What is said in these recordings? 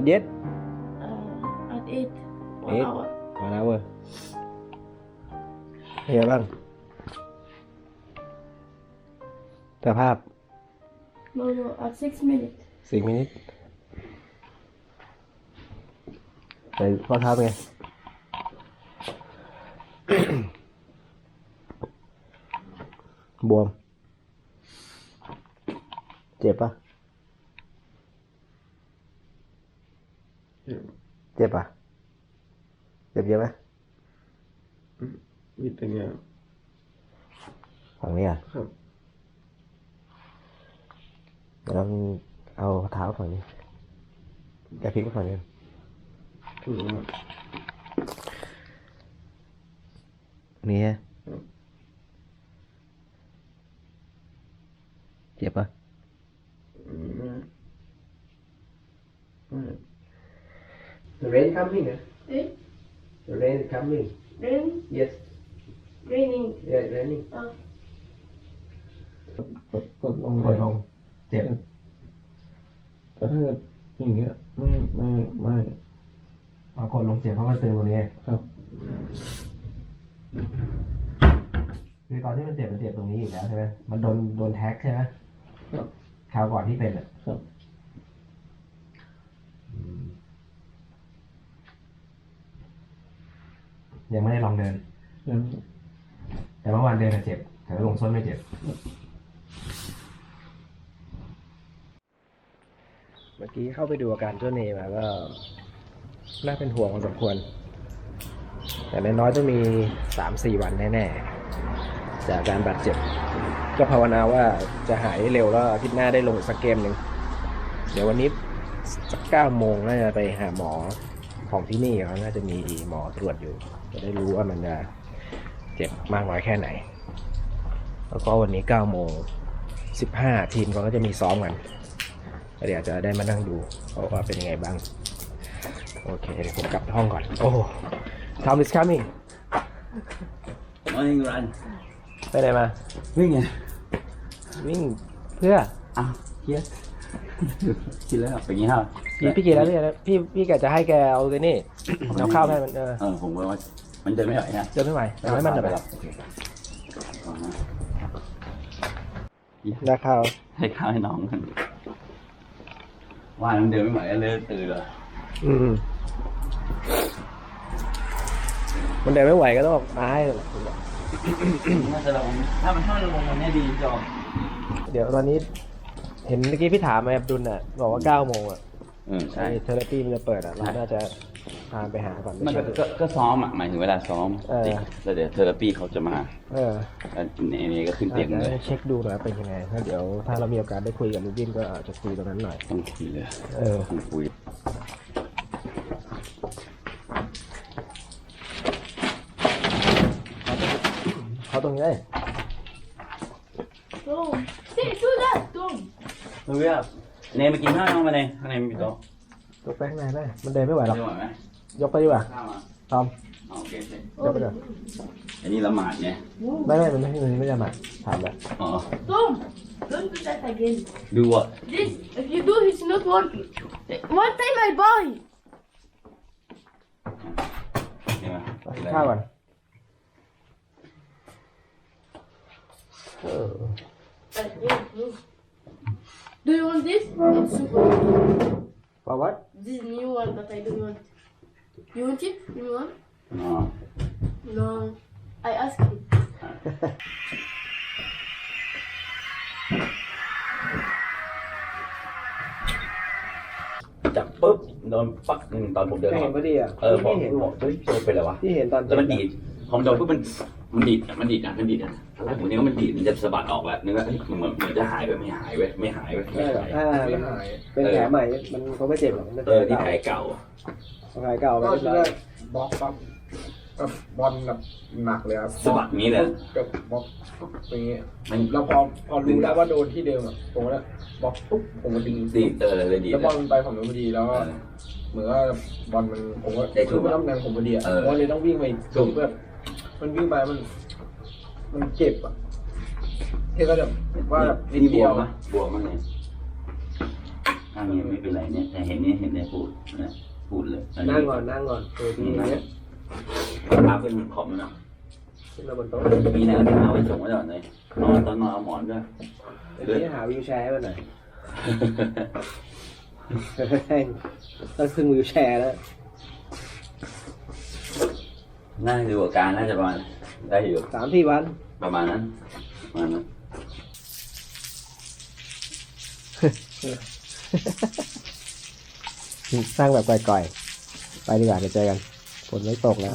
wake up not yet Uh, at 8. One Eight? hour. one hour เป็นไงบ้างสภาพ No, no, at 6 minutes. สี่มินิทใส่ข้อเท้าเป็นไง บวม เจ็บปะ เจ็บปะเจ็บเยอะไหมนิดนึงอะฝั่งนี้อะครับเดี๋ยวเราเอาเท้าฝั่งนี้แกพลิกไปฝั่งนี้ถือว่านี่ฮะเจ็บปะอืมไม่ไม่ The rain coming Eh? The rain is coming Rain? Yes Raining. Yeah raining Uh, กดกดลงกดลงเจ็บแต่ถ้าเกิดอย่างเงี้ยไม่ไม่ไม่เอากดลงเจ็บเพราะมันตึงตรงนี้ครับคือตอนที่มันเจ็บมันเจ็บตรงนี้อีกแล้วใช่ไหมมันโดนโดนแท็กใช่ไหมครับคราวก่อนที่เป็นอะครับ ยังไม่ได้ลองเดินยังแต่เมื่อวานเดินอะเจ็บ แต่ว่าลงส้นไม่เจ็บ เมื่อกี้เข้าไปดูอาการเจ้าเนมาก็น่าเป็นห่วงพอสมควร แต่น้อยๆต้องมีสามสี่วันแน่ๆ จากอาการบาดเจ็บ ก็ภาวนาว่าจะหายเร็วแล้วอาทิตย์หน้าได้ลงอีกสักเกมหนึ่ง เดี๋ยววันนี้สักเก้าโมงน่าจะไปหาหมอของที่นี่เขาน่าจะมีหมอตรวจอยู่ จะได้รู้ว่ามันจะเจ็บมากน้อยแค่ไหน แล้วก็วันนี้เก้าโมงสิบห้าทีมเขาก็จะมีซ้อมกันก็เดี๋ยวจะได้มานั่งดูว่าเป็นยังไงบ้าง โอเคเดี๋ยวผมกลับห้องก่อน โอ้ทอม is coming Morning run ไปไหนมา วิ่งไงวิ่งเพื่ออ้าวเฮีย กินแล้วเป็นอย่างนี้ฮะพี่พี่กินแล้วพี่กินแล้วพี่พี่แกจะให้แกเอาไอ้นี่เอาข้าวให้มันเออเออผมว่ามันเดินไม่ไหวนะเดินไม่ไหวเอาให้มันหน่อยไปโอเคเอามาได้ข้าวให้ข้าวให้น้องกันว่ามันเดินไม่ไหวก็เลยตื่นเลยอืมมันเดินไม่ไหวก็ต้องบอกมาให้น่าจะลงถ้ามันถ้ามันลงวันนี้ดีจอมเดี๋ยวตอนนี้ เห็นเมื่อกี้พี่ถามไอ้อับดุลอะ บอกว่าเก้าโมงอะเออใช่ ไอ้เทอราปีมันจะเปิดอะ เราน่าจะพาไปหาก่อนมันก็ก็ก็ซ้อมอะหมายถึงเวลาซ้อมเออแล้วเดี๋ยวเทอราปีเขาจะมาเออแล้วนี่นี่ก็ขึ้นเตียงอาจเลจะยเช็คดูหน่อยว่าเป็นยังไงถ้าเดี๋ยวถ้าเรามีโอกาสได้คุยกับลูบินก็อาจจะคุยตรงนั้นหน่อย ต้องคุยเลยเออ ต้องคุยเขาตรงนี้เลย Tom. See, do that, Tom. เฮ้ยเนยมากินข้าวน้องมาเนยข้างในมีโต๊ะยกไปข้างในได้ มันเดินไม่ไหวหรอก ได้ไหวไหมยกไปดีกว่าข้าวมาทอมเอาโอเคโอเคยกไปก่อนอันนี้ละหมาดเนี่ยไม่ไม่มันไม่มันไม่จะมาถามแล้วอ๋อ Tom, don't do that again. ดูว่า This, if you do, it's not working. One time I buy. ใช่ไหมข้าวก่อนเออ Do you want this? It's super. For what? This new one, that I don't want. You want it? You want? No. No. I ask you. Chặt โดนปักหนึ่งตอนผมเดินไม่อเห็อนกพอดีอะเออผมไม่เห็นบอกเฮ้ยโดนเป็นไรวะที่เห็นตอนแล้วมันดีดพอมันโดนปุ๊บมันมันดีดอะมันดีดอะมันดีดอะแล้วผมนึกว่ามันดีดมันจะสะบัดออกแล้วนึกว่าเฮ้ยมันเหมือนเหมือนจะหายไปไม่หายเว้ยไม่หายเว้ยไม่หายอ่ามันเป็นแผลใหม่มันเขาไม่เจ็บหรอกมันเออที่แผลเก่าแผลเก่าก็ไม่ทีเป็นแรไรกบล็อกปั๊บ แบบบอลแบบหนักเลยครับสะบัดงี้เลย กับบล็อกอย่างงี้มัน แล้วพอพอรู้แล้วว่าโดนที่เดิมอะผมก็บล็อกปุ๊บผมก็ดึงดีดเออเลยดีดแล้วบอลมันไปฝั่งนู้นพอดีแล้วเอก็ อ เหมือนว่าบอลมันผมก็ได้ถูคืกอมันต้องแรงผมพอดีอะเออ ผมก็เลยต้องวิ่งไปอีกถูกเพื่อมันวิ่งไปมัน มันเจ็บอะแค่ก็แบบว่านิดนี่บเดีวยวมไหมบวมมั้งเนี่ยฮถ้ามีไม่เป็นไรเนี่ยแต่เห็นเนี่ยเห็นเนี่ยพูดนะพูดเลยนั่งก่อนนั่งก่อนตัวทีอย่างเงี้ย เอาขึ้นขอบมันเนาะขึ้นมาบนโต๊ะมีแนวที่เอาไว้ส่งไว้ก่อนเลยนอนตอนนอนเอาหมอนด้วยเดี๋ยวนี้หาวิวแชร์ให้มันหน่อยแม่งต้องพึ่งวิวแชร์แล้วน่าจะดูอาการน่าจะประมาณได้อยู่สามสี่วันประมาณนั้นประมาณนั้นสร้างแบบก่อยๆ ไปดีกว่าเดี๋ยวเจอกัน ฝนไม่ตกแล้ว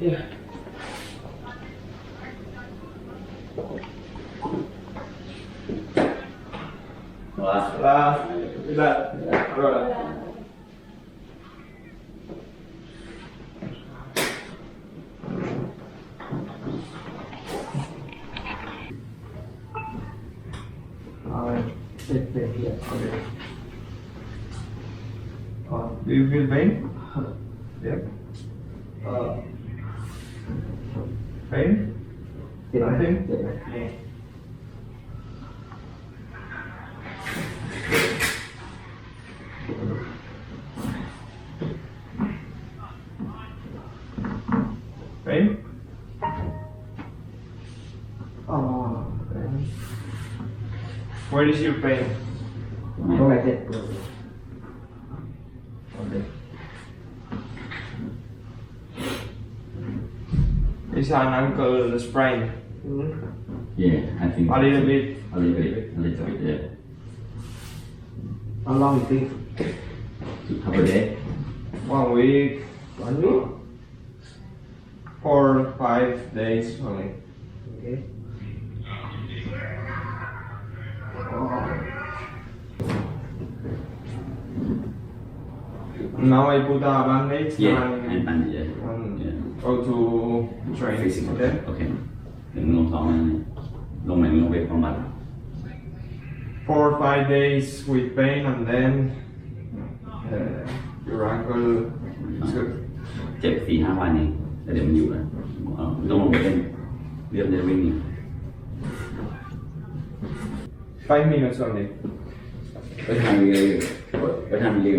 Yeah. La, la, la, allora. Do you feel pain? yeah. Uh, Right? Yeah. Nothing? Yeah. yeah. Oh. Where is your pain? Right here. It's an ankle sprain. Yeah, I think A little bit. A little bit. A little bit. Yeah. How long you think Couple days. One week, one week four, five days only. okay Now I put a band-aid Yeah, and, and and yeah. and Yeah go to train. Physical. Okay? โอเคถึงลงท้องแล้วนี่ลงไหนลงไปบำบัด Four or five days with pain and then uh, your ankle is good. เจ็บสี่ห้าวันเองแต่เดี๋ยวมันอยู่แล้วเอาต้องลงไปเล่นเรียบเรียบวิ่งนี่ Five minutes only. ไปทำยังไงไปทำยังไง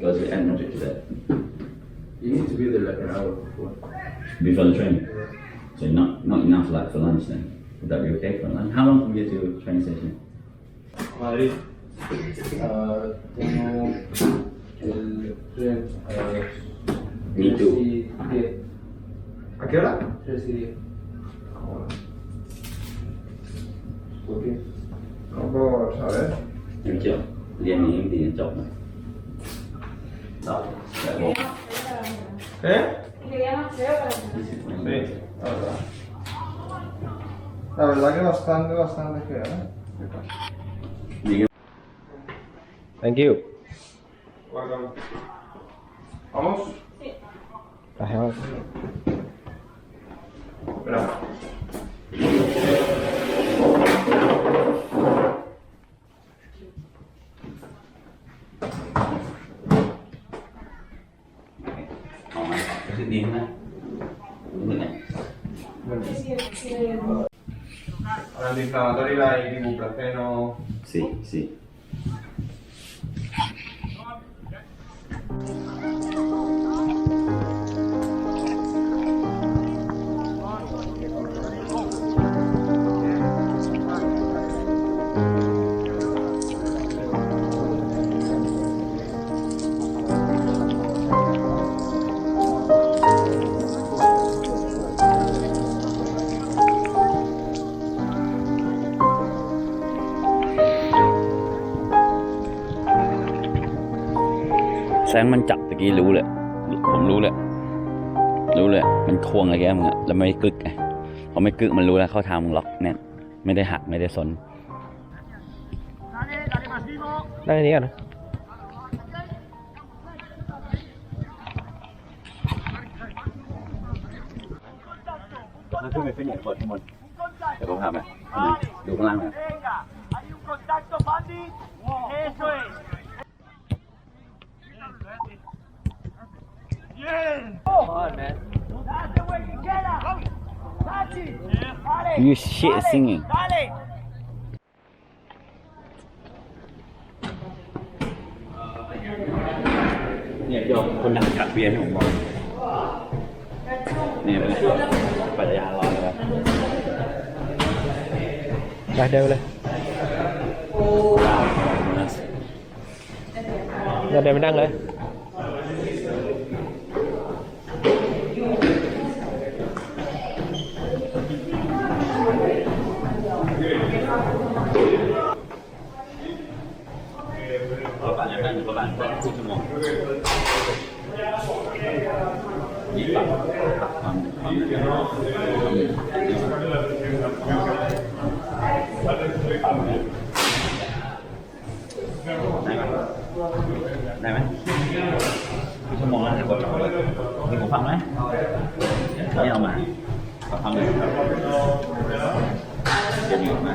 goes to end to that You need to be there like an hour before. Before the train? So not not enough like for lunch then. Would that be okay for lunch? How long can you get to your train station? Madrid. Uh, tengo el tren a Me too. ¿A qué hora? 3 y 10. ¿Por qué? No puedo saber. Tranquilo. 10 minutos y 10 minutos. No, está. ¿Eh? Sí, la verdad. La verdad que bastante, bastante feo, ¿eh? Pues. Thank you. Welcome. ¿Vamos? Sí. Bajemos. Bravo. แซงมันจับตะกี้รู้เลย ผมรู้เลย รู้เลย มันควงอะไรแกมึงอะแล้วไม่กึกไงพอไม่กึกมันรู้แล้วเข้าทางมึงล็อกแน่นไม่ได้หักไม่ได้สนนั่งอันนี้ก่อนนะถ้าขึ้นไปเส้นใหญ่เปิดข้างบนเดี๋ยวผมพาไปดูข้างล่างหน่อย You shit singing เนี่ยยอมคนดังกัดเบียร์ให้ผมบอกเนี่ยเป็นปัจจัยร้อนเลย ไปเดินไปเลยเดินเดินไปนั่งเลย ประมาณอย่างนั้นประมาณครึ่งชั่วโมงนี่ปรับปรับความความได้ไหม ชั่วโมงแล้วจะกดเลยมีหูฟังไหมไม่เอามาขอฟังเลยเดี๋ยวมีออกมา